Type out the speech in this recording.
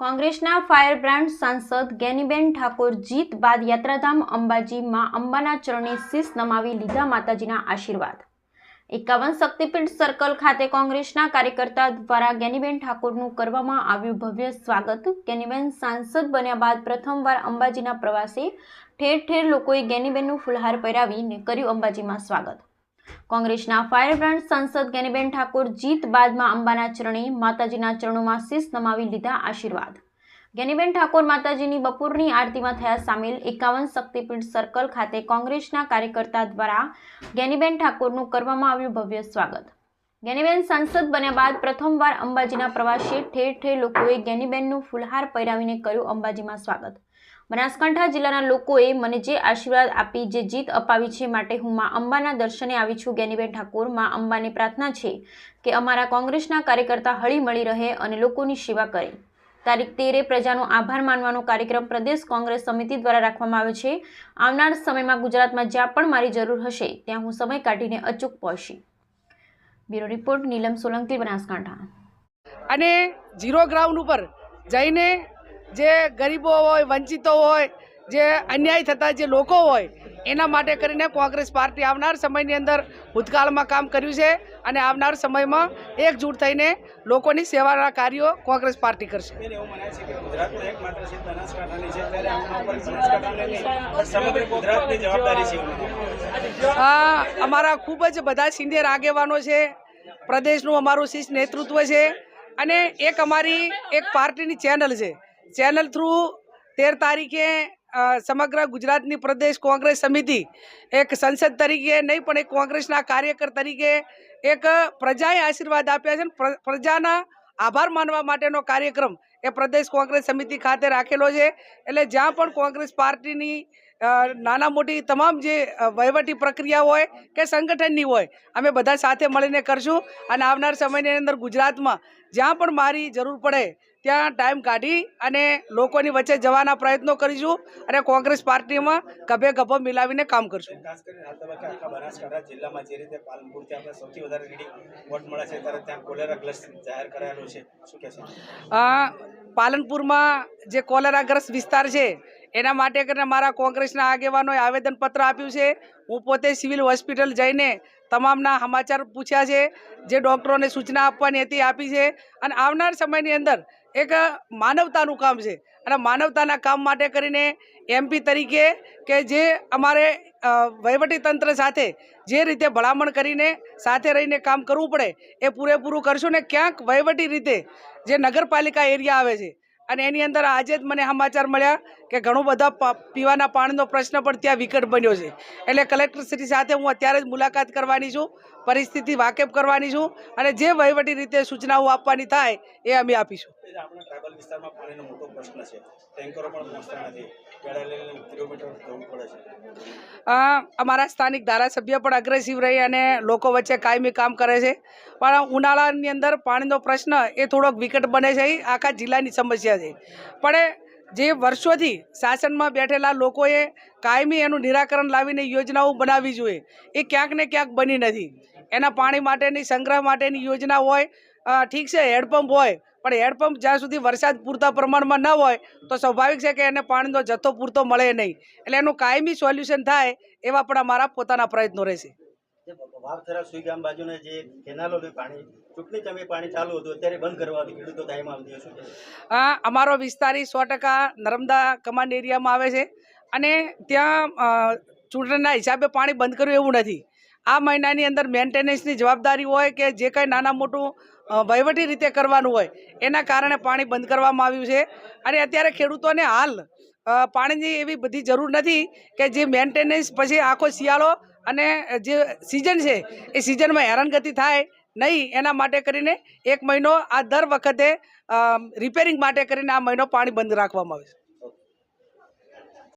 કોંગ્રેસના fire brand સાંસદ ગેનીબેન ઠાકોર જીત બાદ યાત્રાધામ અંબાજીમાં અંબાના ચરણે શીશ નમાવી લીધા માતાજીના આશીર્વાદ. એકાવન શક્તિપીઠ સર્કલ ખાતે કોંગ્રેસના કાર્યકર્તા દ્વારા ગેનીબેન ઠાકોરનું કરવામાં આવ્યું ભવ્ય સ્વાગત. ગેનીબેન સાંસદ બન્યા બાદ પ્રથમવાર અંબાજીના પ્રવાસે ઠેર ઠેર લોકોએ ગેનીબેનનું ફુલહાર પહેરાવીને કર્યું અંબાજીમાં સ્વાગત. કોંગ્રેસના ફાયર બ્રાન્ડ સાંસદ ગેનીબેન ઠાકોર જીત બાદમાં અંબાના ચરણે માતાજીના ચરણોમાં શીશ નમાવી લીધા આશીર્વાદ. ગેનીબેન ઠાકોર માતાજીની બપોરની આરતીમાં થયા સામેલ એકાવન શક્તિપીઠ સર્કલ ખાતે કોંગ્રેસના કાર્યકર્તા દ્વારા ગેનીબેન ઠાકોરનું કરવામાં આવ્યું ભવ્ય સ્વાગત. ગેનીબેન સાંસદ બન્યા બાદ પ્રથમવાર અંબાજીના પ્રવાસે ઠેર ઠેર લોકોએ ગેનીબેનનું ફુલહાર પહેરાવીને કર્યું અંબાજીમાં સ્વાગત. બનાસકાંઠા જિલ્લાના લોકોએ મને જે આશીર્વાદ આપી, જે જીત અપાવી છે માટે હું માં અંબાના દર્શને આવી છું. ગેનીબેન ઠાકોર, માં અંબાની પ્રાર્થના છે કે અમારા કોંગ્રેસના કાર્યકર્તા હળી મળી રહે અને લોકોની સેવા કરે. તારીખ તેરે પ્રજાનો આભાર માનવાનો કાર્યક્રમ પ્રદેશ કોંગ્રેસ સમિતિ દ્વારા રાખવામાં આવ્યો છે. આવનાર સમયમાં ગુજરાતમાં જ્યાં પણ મારી જરૂર હશે, ત્યાં હું સમય કાઢીને અચૂક પહોંચી બ્યુરો રિપોર્ટ, નીલમ સોલંકી, બનાસકાંઠા. અને ઝીરો ગ્રાઉન્ડ ઉપર જઈને જે ગરીબો હોય વંચિતો હોય જે અન્યાય થતા જે લોકો હોય એના માટે કરીને કોંગ્રેસ પાર્ટી આવનાર સમયની અંદર ભૂતકાળમાં કામ કર્યું છે અને આવનાર સમયમાં એકજૂટ થઈને લોકોની સેવાના કાર્યો કોંગ્રેસ પાર્ટી કરશે. અમારા ખૂબ જ બધા સિનિયર આગેવાનો છે પ્રદેશનું અમારું શીર્ષ નેતૃત્વ છે અને એક અમારી એક પાર્ટીની ચેનલ છે. ચેનલ થ્રુ તેર તારીખે સમગ્ર ગુજરાતની પ્રદેશ કોંગ્રેસ સમિતિ એક સંસદ તરીકે નહીં, પણ એક કોંગ્રેસના કાર્યકર તરીકે એક પ્રજાએ આશીર્વાદ આપ્યા છે અને પ્રજાના આભાર માનવા માટેનો કાર્યક્રમ એ પ્રદેશ કોંગ્રેસ સમિતિ ખાતે રાખેલો છે. એટલે જ્યાં પણ કોંગ્રેસ પાર્ટીની નાના મોટી તમામ જે વહીવટી પ્રક્રિયા હોય કે સંગઠનની હોય, અમે બધા સાથે મળીને કરશું. અને આવનાર સમયની અંદર ગુજરાતમાં જ્યાં પણ મારી જરૂર પડે ત્યાં ટાઈમ કાઢી અને લોકોની વચ્ચે જવાના પ્રયત્નો કરીશું અને કોંગ્રેસ પાર્ટીમાં ગભે ગભો મિલાવીને કામ કરશું. ખાસ કરીને આ તબક્કે આખા બનાસકાંઠા જિલ્લામાં જે રીતે પાલનપુરથી આપણે સૌથી વધારે રીડિંગ વોટ મળે છે ત્યારે ત્યાં કોલેરા ગ્લસ્ટ જાહેર કરાયેલું છે. શું કહેશો પાલનપુરમાં જે કોલેરાગ્રસ્ત વિસ્તાર છે એના માટે કરીને મારા કોંગ્રેસના આગેવાનોએ આવેદનપત્ર આપ્યું છે. હું પોતે સિવિલ હોસ્પિટલ જઈને તમામના સમાચાર પૂછ્યા છે, જે ડૉક્ટરોને સૂચના આપવાની હતી, આપી છે. અને આવનાર સમયની અંદર એક માનવતાનું કામ છે. અને માનવતાના કામ માટે કરીને એમપી તરીકે કે જે અમારે વહીવટીતંત્ર સાથે જે રીતે ભલામણ કરીને સાથે રહીને કામ કરવું પડે, એ પૂરેપૂરું કરશું ને ક્યાંક વહીવટી રીતે જે નગરપાલિકા એરિયા આવે છે અને એની અંદર આજે જ મને સમાચાર મળ્યા કે ઘણું બધા પીવાના પાણીનો પ્રશ્ન પણ ત્યાં વિકટ બન્યો છે. એટલે કલેક્ટરશ્રી સાથે હું અત્યારે જ મુલાકાત કરવાની છું પરિસ્થિતિ વાકેફ કરવાની છું અને જે વહીવટી રીતે સૂચનાઓ આપવાની થાય એ અમે આપીશું. અમારા સ્થાનિક ધારાસભ્ય પણ અગ્રેસિવ રહી અને લોકો વચ્ચે કાયમી કામ કરે છે. પણ ઉનાળાની અંદર પાણીનો પ્રશ્ન એ થોડોક વિકટ બને છે. આખા જિલ્લાની સમસ્યા છે. પણ જે વર્ષોથી શાસનમાં બેઠેલા લોકોએ કાયમી એનું નિરાકરણ લાવીને યોજનાઓ બનાવવી જોઈએ. એ ક્યાંક ને ક્યાંક બની નથી. એના પાણી માટેની, સંગ્રહ માટેની યોજના હોય ઠીક છે હેડપંપ હોય, પણ હેડપંપ જ્યાં સુધી વરસાદ પૂરતા પ્રમાણમાં ન હોય, તો સ્વાભાવિક છે કે એને પાણીનો જથ્થો પૂરતો મળે નહીં. એટલે એનું કાયમી સોલ્યુશન થાય એવા પણ અમારા પોતાના પ્રયત્નો રહેશે. વાવથરા સુઈગામ બાજુને જે કેનાલોનું પાણી, ચૂંટણી તમે પાણી ચાલુ હતું, અત્યારે બંધ કરવાથી ખેડૂતો ટાઈમ આવી કહેશો? અમારો વિસ્તાર સો ટકા નર્મદા કમાન્ડ એરિયામાં આવે છે. અને ત્યાં ચૂંટણીના હિસાબે પાણી બંધ કર્યું એવું નથી. આ મહિનાની અંદર મેન્ટેનન્સની જવાબદારી હોય કે જે કંઈ નાના મોટું વહીવટી રીતે કરવાનું હોય, એના કારણે પાણી બંધ કરવામાં આવ્યું છે. અને અત્યારે ખેડૂતોને હાલ પાણીની એવી બધી જરૂર નથી કે જે મેન્ટેનન્સ પછી આખો શિયાળો અને જે સિઝન છે, એ સિઝનમાં હેરાનગતિ થાય નહીં, એના માટે કરીને એક મહિનો આ દર વખતે રિપેરિંગ માટે કરીને આ મહિનો પાણી બંધ રાખવામાં આવે છે.